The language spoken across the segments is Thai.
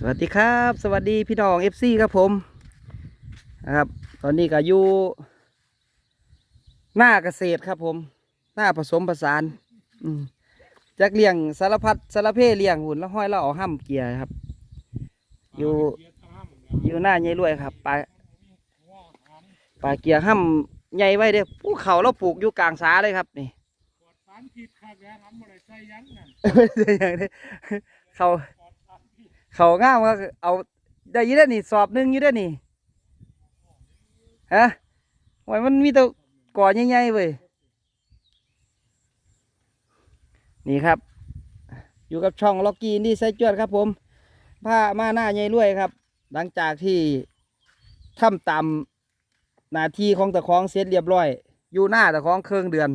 สวัสดีครับ สวัสดีพี่น้องเอฟซีครับผมนะครับ ตอนนี้ก็อยู่หน้าเกษตรครับผม หน้าผสมผสานอืมจักเลี้ยงสารพัดสารเพเลี้ยงหุ่นแล้วห้อยแล้วเอาห้ำเกียร์ครับ อยู่อยู่หน้าใหญ่รวยครับปลาปลาเกียร์ห้ำใหญ่ไว้เด้อภูเขาเราปลูกอยู่กลางสาเลยครับนี่ปลอดสารพิษครับแล้วทำอะไรใส่ยันนั่นอย่างนี้เขา เขาง่ามก็เอาได้ยี่ได้นี่สอบหนึ่งยี่ได้นี่ฮะไว้มันมีแตัวก่อใหญ่ๆเว้ยนี่ครับ อยู่กับช่องล็อกกี้นี่ไซจวดครับผมผ้ามาหน้าใหญ่รวยครับ หลังจากที่ทำตามหน้าที่ของตะคองเสร็จเรียบร้อย อยู่หน้าตะคองเครื่องเดือน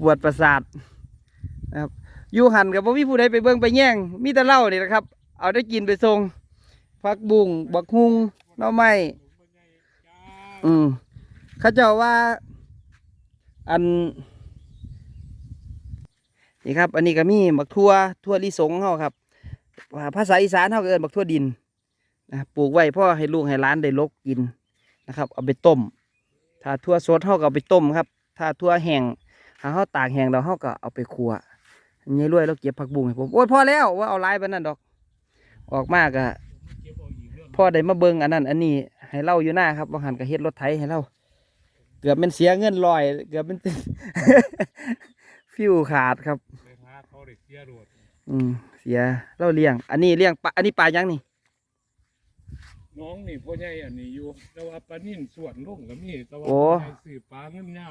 ปวดประสาทนะครับ อยู่หันกับพ่มีผู้ใดไปเบิ่งไปแย่งมีแต่เล้านี่นะครับ เอาได้กินไปส่งพักบุ้งบักฮุงหน่อไม้ข้าอืมเขาเจ้าว่า อัน นี่ครับ อันนี้ก็มีบักทั่วทั่วลิสงเฮาครับภาษาอีสานเฮาก็เอิ้นบักทั่วดินนะปลูกไว้พ่อให้ลูกให้ล้านได้ลกกินนะครับ เอาไปต้ม ถ้าทั่วสดเฮาก็เอาไปต้มครับ ถ้าทั่วแห้งถ้าเฮาตากแห้งแล้วเฮาก็เอาไปคั่ว นี่รวยแล้วเก็บผักบุ้งให้ผมโอ้ยพอแล้วว่าเอาหลายปานนั้นดอก ออกมากอะเก็บเอาอีกเรื่องพ่อได้มาเบิ่งอันนั้นอันนี้ให้เล่าอยู่หน้าครับบางหันก็เฮ็ดรถไถให้เล่าเกือบเป็นเสียเงินลอย เกือบเป็นฟิวขาดครับไปหาเขาได้เสียรวดอืมเสียเล่าเลี้ยง อันนี้เลี้ยงปลาอันนี้ปลายังนี่น้องนี่พ่อใหญ่อันนี้อยู่แต่ว่าปลานิ่นส่วนลงก็มีแต่ว่าโอ้พ่อใหญ่ซื้อปลาเงินเงา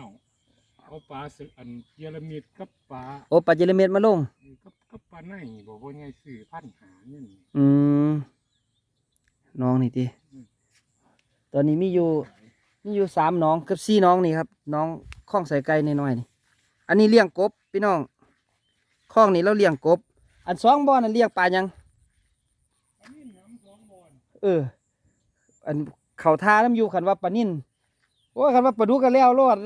เอาปลาสึกอันเยอรมิดกับปลาโอ้ปลาเจลเม็ดมาลง กับกับปลาไหนบอกพ่อใหญ่ซื้อพันหาเงินอืมน้องนี่ติตอนนี้มีอยู่มีอยู่สามน้องกับสี่น้องนี่ครับ น้องข้องใส่ไก่น้อยๆนี่ อันนี้เลี้ยงกบพี่น้องข้องนี่เราเลี้ยงกบ อันสองบ่อนั่นเลี้ยงปลายังปลานิ่นน้ำสองบอนเออ อันเขาทาน้ำอยู่คันว่าปลานิ่นโอ้ยคันว่าปลาดุกก็แล้วรอด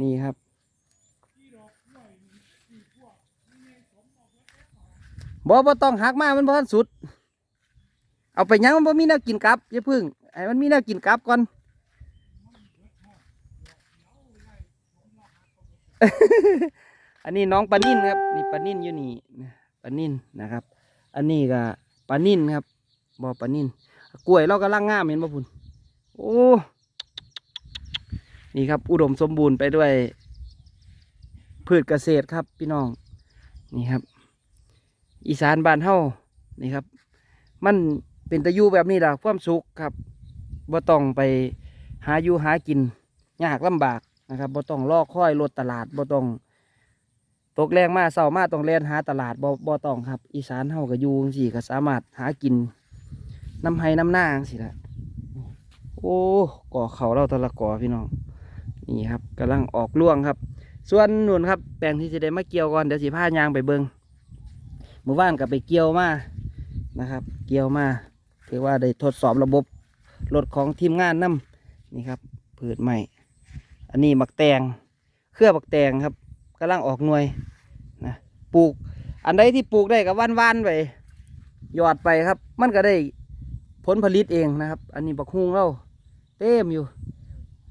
นี่ครับ บ่บ่ต้องหักมามันบ่ทันสุด เอาไปยังมันบ่มีแนวกินกลับอย่าพึ่งให้มันมีแนวกินกลับก่อนอันนี้น้องปานินครับนี่ปานินอยู่นี่ปานินนะครับ อันนี้ก็ปานินครับบ่ปานินกล้วยเรากำลังงามเห็นบ่พุ่นโอ้ นี่ครับ อุดมสมบูรณ์ไปด้วย พืชเกษตรครับพี่น้อง นี่ครับ อีสานบ้านเฮานี่ครับ มันเป็นตะยูแบบนี้ล่ะความสุขครับบ่ต้องไปหาอยู่หากินยากลำบากนะครับบ่ต้องรอกค่อยรถตลาดบ่ต้องตกแรงมาเศร้ามาต้องแล่นหาตลาดบ่บ่ต้องครับ อีสานเฮาก็อยู่สี่ก็สามารถหากินน้ำไห้น้ำหน้าจังซี่ละโอ้ก่อเขาเราตะละก่อพี่น้อง นี่ครับกำลังออกร่วงครับ ส่วนนุ่นครับแปลงที่จะได้มาเกี่ยวก่อนเดี๋ยวสิพายางไปเบิงเมื่อวานกับไปเกี่ยวมานะครับ เกี่ยวมาถือว่าได้ทดสอบระบบรถของทีมงานนํนี่ครับพืชใหม่อันนี้บักแตงเครือบักแตงครับกำลังออกหน่วยนะปลูกอันใดที่ปลูกได้กับว่านๆไปหยอดไปครับ มันก็ได้ผลผลิตเองนะครับ อันนี้บักฮุงเราเต็มอยู่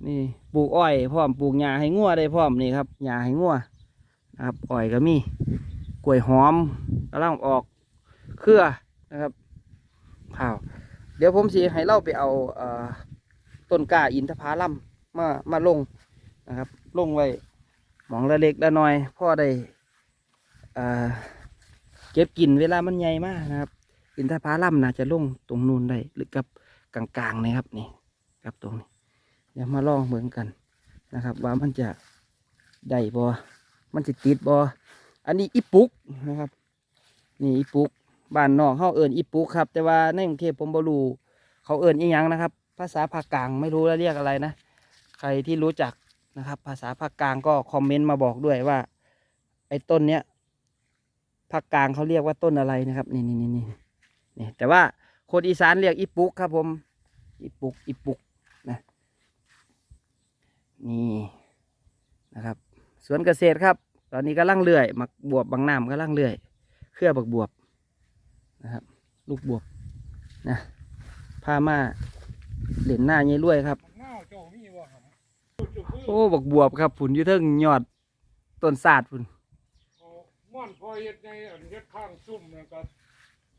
นี่ปลูกอ้อยพร้อมปลูกหญ้าให้งัวได้พร้อมนี่ครับหญ้าให้งัวนะครับอ้อยก็มีกล้วยหอมกำลังออกเครือนะครับข้าวเดี๋ยวผมสิให้เล่าไปเอาเอต้นกล้าอินทผลัมมามาลงนะครับ ลงไว้หมองละเล็กละน้อยพ่อได้เอ่อเก็บกินเวลามันใหญ่มากนะครับ อินทผลัมน่าจะลงตรงนู้นได้หรือกับกลางๆนะครับนี่ครับตรงนี้ เดี๋ยวมาลองเหมือนกันนะครับ ว่ามันจะได้บอมันจะติดบออันนี้อีปุกนะครับ นี่อีปุกบ้านนอกเขาเอิญอีปุกครับ แต่ว่าในกรุงเทพผมบรูเขาเอิญอีหยังนะครับ ภาษาภาคกลางไม่รู้แล้วเรียกอะไรนะ ใครที่รู้จักนะครับ ภาษาภาคกลางก็คอมเมนต์มาบอกด้วยว่า ไอ้ต้นเนี้ยภาคกลางเขาเรียกว่าต้นอะไรนะครับ นี่นี่นี่นี่นี่แต่ว่าคนอีสานเรียกอีปุกครับผมอีปุกอีปุก นี่นะครับ สวนเกษตรครับ ตอนนี้ก็ลังเลื่อยหมักบวบบางน้ำก็ลังเลื่อย เครือบักบวบนะครับ ลูกบวบนะพามาเหรียญหน้าเงี้ยรวยครับมันน่าวเจ้ามีบ่หำโอ้บักบวบครับผุนอยู่เทิงยอดต้นศาสตร์ผุนเอาม่อนพอเฮ็ดในอันเฮ็ดข้างซุ่มแล้วก็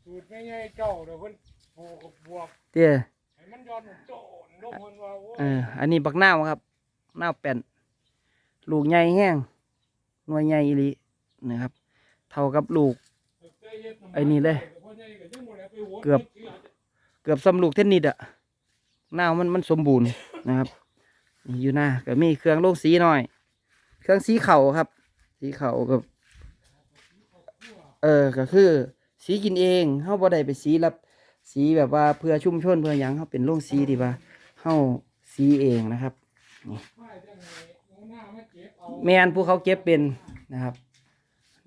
สูตรง่ายๆเจ้าเดี๋ยวเพิ่นปลูกกับบวกเตี้ยให้มันย้อนโจนลงเพิ่นว่าโอ้ยเอออันนี้บักนาวครับ นาวแป่นลูกใหญ่แห้งหน่วยใหญ่อีหลีนะครับ เท่ากับลูกไอ้นี่เลย เกือบเกือบสำลูกเทนนิสอะหน้ามันมันสมบูรณ์นะครับนี่อยู่หน้าก็มีเครื่องโลงสีหน่อย เครื่องสีเข่าครับ สีเข่ากับ เออก็คือ สีกินเองเฮาบ่ได้ไปสีรับสีแบบว่าเพื่อชุ่มชนเพื่อยังเฮาเป็นโรงสีที่ว่าเฮาสีเองนะครับ แมนผู้เขาเก็บเป็นนะครับ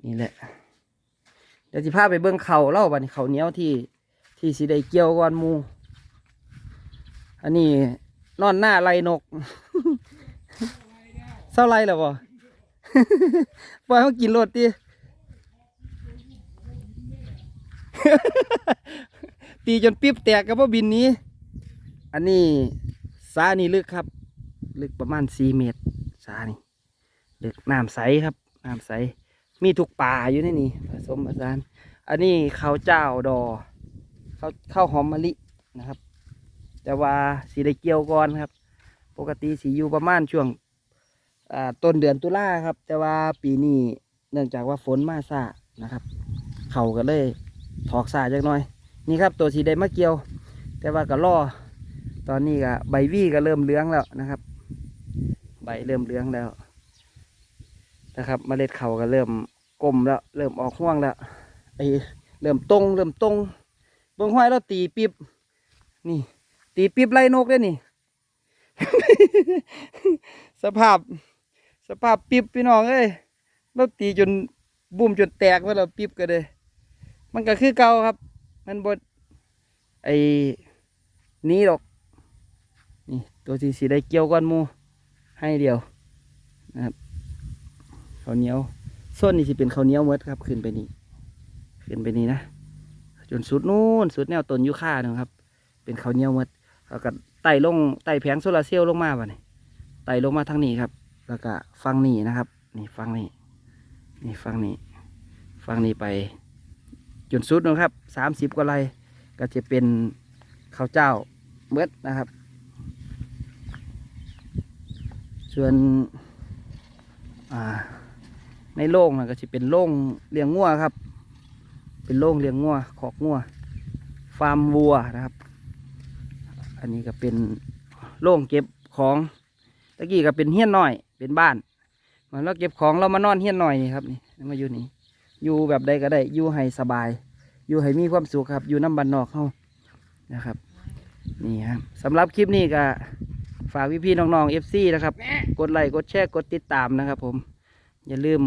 นี่แหละ เดี๋ยวสิพาไปเบิ่งเขาเล่าบันเขาเนี้ยวที่ที่สิได้เกี่ยวก่อนมู อันนี้นอนหน้าไรนกเศร้าไรเหรอบ่ปล่อยเขากินรถดิตีจนปิ๊บแตกกับว่าบินนี้ อันนี้สานี่ลึกครับ ลึกประมาณสี่เมตรสานี่ลึกน้ำใสครับน้ำใส มีทุกป่าอยู่ในนี่ผสมผสานอันนี้ข้าวเจ้าดอข้าวข้าวหอมมะลินะครับ แต่ว่าสีได้เกี่ยวก่อนครับ ปกติสีอยู่ประมาณช่วงต้นเดือนตุลาครับ แต่ว่าปีนี้เนื่องจากว่าฝนมาซานะครับ เขาก็เลยถอกซาจักหน่อย นี่ครับตัวสีได้มาเกี่ยว แต่ว่าก็รอตอนนี้ก็ใบวี่ก็เริ่มเลืองแล้วนะครับ ใบเริ่มเหลืองแล้ว นะครับเมล็ดเขาก็เริ่มกลมแล้ว เริ่มออกห่วงแล้วไอเริ่มตรงเริ่มตรงเบื้องห้อยเราตีปีบนี่ ตีปีบไล่นกได้นี่ สภาพ สภาพปีบพี่น้องเอ้ยเราตีจนบุ่มจนแตกไปแล้วปีบก็เลยมันก็คือเก่าครับ มันบดไอ้นี้ดอก นี่ ตัวสีสีได้เกี่ยวก้อนมู ให้เดียวนะครับข้าวเหนียวส้นนี่สิเป็นข้าวเหนียวหมดครับขึ้นไปนี่ขึ้นไปนี่นะจนสุดนู่นสุดแนวต้นยูคาเนยครับ เป็นข้าวเหนียวหมดแล้วก็ไต่ลงไต่แผงโซลาเซลล์ลงมาบ่เนี่ยไต่ลงมาทางนี้ครับ แล้วก็ฟังนี่นะครับ นี่ฟังนี่นี่ฟังนี่ฟังนี่ไปจนสุดนะครับสามสิบกว่าไรก็จะเป็นข้าวเจ้าเมดนะครับ ส่วนในโล่งนะก็จะเป็นโล่งเลี้ยงงัวครับ เป็นโล่งเลี้ยงงัวขอกงัวฟาร์มวัวนะครับ อันนี้ก็เป็นโล่งเก็บของตะกี้ก็เป็นเฮี้ยนหน่อย เป็นบ้านมันเราเก็บของเรามานอนเฮี้ยนหน่อยนี่ครับนี่มาอยู่นี่อยู่แบบใดก็ได้อยู่ให้สบาย อยู่ให้มีความสุขครับ อยู่น้ำบันนอกเขานะครับ นี่ครับสำหรับคลิปนี้ก็ ฝากพี่ๆน้องๆเอฟซีนะครับ กดไลค์กดแชร์กดติดตามนะครับ ผม อย่าลืม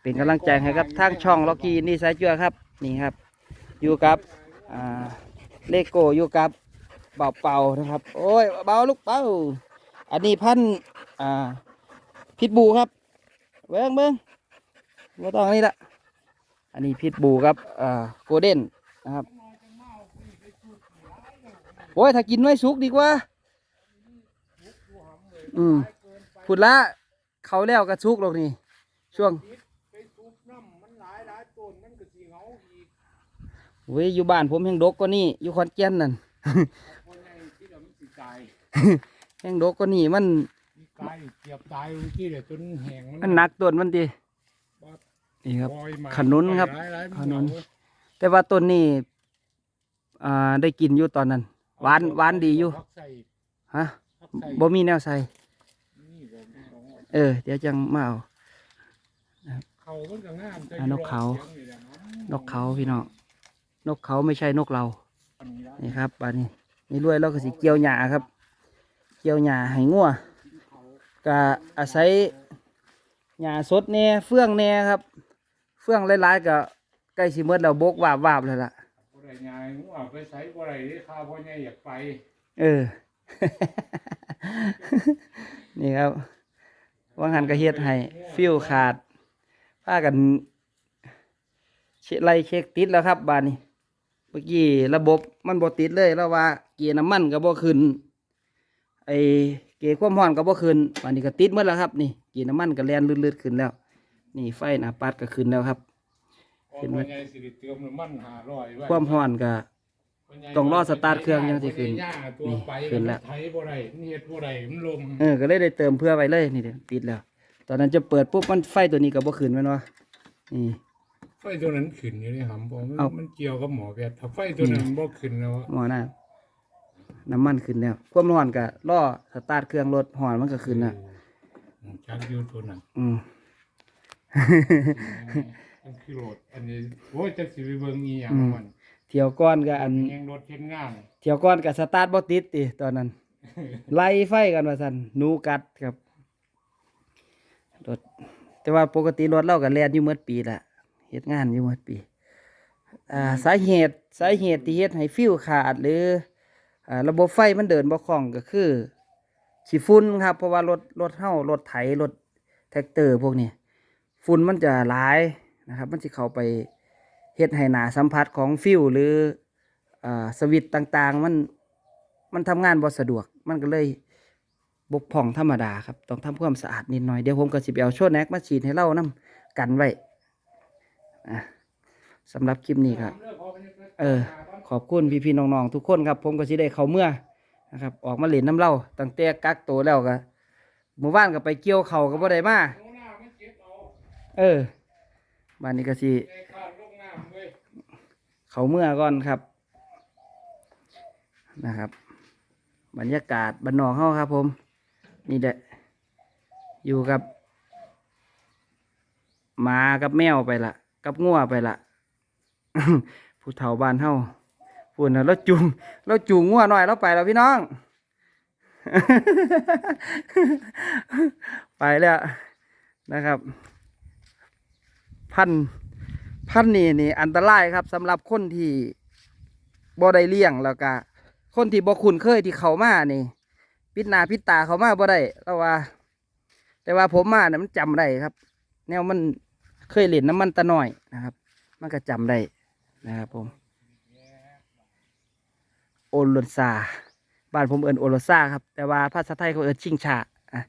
เป็นกำลังใจให้กับทางช่องล็อกกี้นี่สายจัวครับ นี่ครับ อยู่กับเลโก้อยู่กับเป่าเป่าๆนะครับ โอ้ยเบาลูกเป่าอันนี้พันธุ์อ่าพิษบูครับเบิ้งเบิ้งมาต้องอันนี้ละอันนี้พิษบูครับอ่าโกลเด้นนะครับโอ้ยถ้ากินไม่สุกดีกว่า อืมผุดละเขาแล้วกระชุกหรอกนี่ ช่วงไปทุบน้ำมันหลายหลายต้นมันก็สิเหงาอีกเว้ยอยู่บ้านผมแห่งดกก็นี่อยู่ขอนแก่นนั่นคนใหญ่ที่เดี๋ยวมันสิตายแห่งดกก็นี่มันมีตายเกียบตายเมื่อกี้เดี๋ยวจนแห้งมันหนักต้นมันดีนี่ครับปล่อยมาขนุนครับหลายๆขนุน แต่ว่าต้นนี้อ่าได้กินอยู่ตอนนั้นหวานหวานดีอยู่พักใส่ฮะพักใส่บ่มีแนวใส่นี่บ่มีของ เออ เดี๋ยวจังมาเอาเขามันก็งามแต่อ่านกเขาสียงนี่แหละเนาะนกเขาพี่น้องนกเขาไม่ใช่นกเราอันนี้ละนี่ครับอันนี้นี่รวยเราก็สิเกี่ยวหญ้าครับ เกี่ยวหญ้าให้งัวก็อาศัยหญ้าสดแน่เฟื่องแน่ครับ เฟื่องหลายๆก็ใกล้สิหมดแล้วบกวาบวาบๆแล้วล่ะบ่ได้ยายงัวไปใส่บ่ได้เด้ข้าวพ่อใหญ่อยากไป เออ นี่ครับ ว่างหันก็เฮ็ดให้ฟิวขาดพากันเช็คไล่เช็คติดแล้วครับบานนี้เมื่อกี้ระบบมันบ่ติดเลยแล้วว่า เกียร์น้ำมันก็บ่ขึ้นไอเกียร์ความร้อนก็บ่ขึ้นบานนี้ก็ติดหมดแล้วครับนี่เกียร์น้ำมันก็แล่นลื่นๆขึ้นแล้ว นี่ไฟหน้าปัดก็ขึ้นแล้วครับเห็นไหมไงสิริเติมน้ำมันหาร้อยไว้ความร้อนก็ ต้องรอสตาร์ทเครื่องยังสิขึ้นย่าตัวนี่ไปขึ้นแล้วไถบ่ได้มันเฮ็ดบ่ได้มันลมเออก็เลยได้เติมเพื่อไว้เลยนี่เดี๋ยวติดแล้ว ตอนนั้นจะเปิดปุ๊บมันไฟตัวนี้ก็บ่ขึ้นแม่นวะนี่ไฟตัวนั้นขึ้นอยู่ในหำผมนเอามันเกี่ยวกับหมอแพทย์ถ้าไฟตัวนั้นบ่ขึ้นแล้วหมอน้าน้ำมันขึ้นแล้วความร้อนก็ล่อสตาร์ทเครื่องรถหอนมันก็ขึ้นแล้วอืมจักอยู่ตัวนั้นอืมมันคือรถอันนี้โอ้ยจักสิไปเบิ่งอีหยังอืมมัน เที่ยวก้อนก็อันแฮงรถเฮ็ดงานเที่ยวก้อนก็สตาร์ทบ่ติดติตอนนั้น ไล่ไฟกันว่าซั่นหนูกัดครับรถแต่ว่าปกติรถเราก็แล่นอยู่หมดปีละเฮ็ดงานอยู่หมดปีอ่าสาเหตุสาเหตุที่เฮ็ดให้ฟิวขาดหรืออ่าระบบไฟมันเดินบ่คล่องก็คือขี้ฝุ่นครับ เพราะว่ารถรถเฮารถไถรถแท็กเตอร์พวกนี้ฝุ่นมันจะหลายนะครับ มันสิเข้าไป เฮ็ดให้หนาสัมผัสของฟิวหรือสวิตต่างๆ มันมันทำงานบ่สะดวกมันก็เลยบกพร่องธรรมดาครับต้องทำความสะอาดนิดหน่อยเดี๋ยวผมก็สิไปเอาโชว์แน็กมาฉีดให้เรานํกันไว้สำหรับคลิปนี้ครับ เออ ขอบคุณพี่ๆน้องๆทุกคนครับ ผมก็สิได้เขาเมื่อนะครับ ออกมาเล่นน้ำเล่าตั้งแต่กักโตวแล้วก็หมู่บ้านก็ไปเกี่ยวเขาก็บ่ได้มากเอาเออบ้านนี้ก็สิ ในคาดลงน้ำเว้ย เขาเมื่อก่อนครับนะครับ บรรยากาศบ้านนอกเฮาครับ ผม นี่แหละอยู่กับหมากับแมวไปละกับงัวไปละผู้เฒ่าบ้านเฮาพูดนะเราจูงเราจูงงัวหน่อยเราไปแล้วพี่น้อง ไปแล้วนะครับ พันธ์ พันธุ์นี่นี่อันตรายครับสำหรับคนที่บ่ได้เลี้ยงแล้วก็คนที่บ่คุ้นเคยที่เขามานี่ปิดหน้าปิดตาเขามาบ่ได้แล้วว่า แต่ว่าผมมาเนี่ยมันจำได้ครับ แนวมันเคยเล่นน้ำมันตะหน่อยนะครับ มันก็จำได้นะครับผม โอโลซาบ้านผมเอินโอโลซาครับ แต่ว่าภาษาไทยเขาเอินชิงชาอะ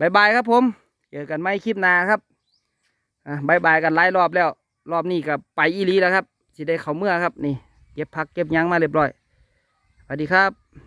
บายบายครับผมเจอกันไม่คลิปหน้าครับอะบายบายกันหลายรอบแล้ว รอบนี้กับไปอีรีแล้วครับสิได้เขาเมื่อครับนี่เก็บพักเก็บยังมาเรียบร้อยสวัสดีครับ